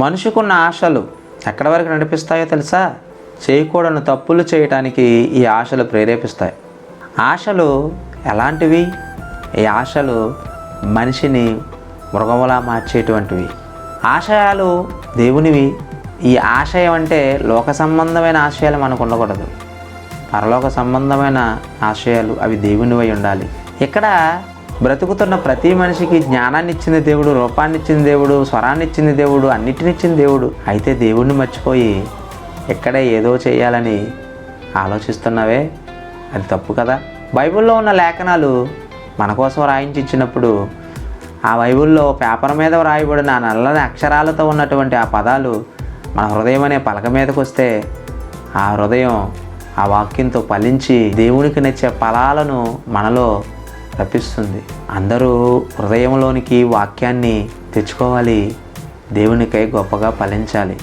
మనిషికున్న ఆశలు ఎక్కడి వరకు నడిపిస్తాయో తెలుసా? చేయకూడని తప్పులు చేయటానికి ఈ ఆశలు ప్రేరేపిస్తాయి. ఆశలు ఎలాంటివి? ఈ ఆశలు మనిషిని మృగములా మార్చేటువంటివి. ఆశయాలు దేవునివి. ఈ ఆశయం అంటే లోక సంబంధమైన ఆశయాలు మనకు ఉండకూడదు. పరలోక సంబంధమైన ఆశయాలు అవి దేవునివై ఉండాలి. ఇక్కడ బ్రతుకుతున్న ప్రతి మనిషికి జ్ఞానాన్ని ఇచ్చింది దేవుడు రూపాన్ని ఇచ్చిన దేవుడు స్వరాన్ని ఇచ్చింది దేవుడు అన్నిటిని ఇచ్చింది దేవుడు. అయితే దేవుణ్ణి మర్చిపోయి ఇక్కడే ఏదో చేయాలని ఆలోచిస్తున్నావే? అది తప్పు కదా. బైబిల్లో ఉన్న లేఖనాలు మన కోసం రాయించి ఇచ్చినప్పుడు ఆ బైబిల్లో పేపర్ మీద వ్రాయబడిన ఆ నల్లని అక్షరాలతో ఉన్నటువంటి ఆ పదాలు మన హృదయం అనే పలక మీదకి వస్తే ఆ హృదయం ఆ వాక్యంతో ఫలించి దేవునికి నచ్చే ఫలాలను మనలో రప్పిస్తుంది అందరూ హృదయంలోనికి వాక్యాన్ని తెచ్చుకోవాలి. దేవునికై గొప్పగా ఫలించాలి.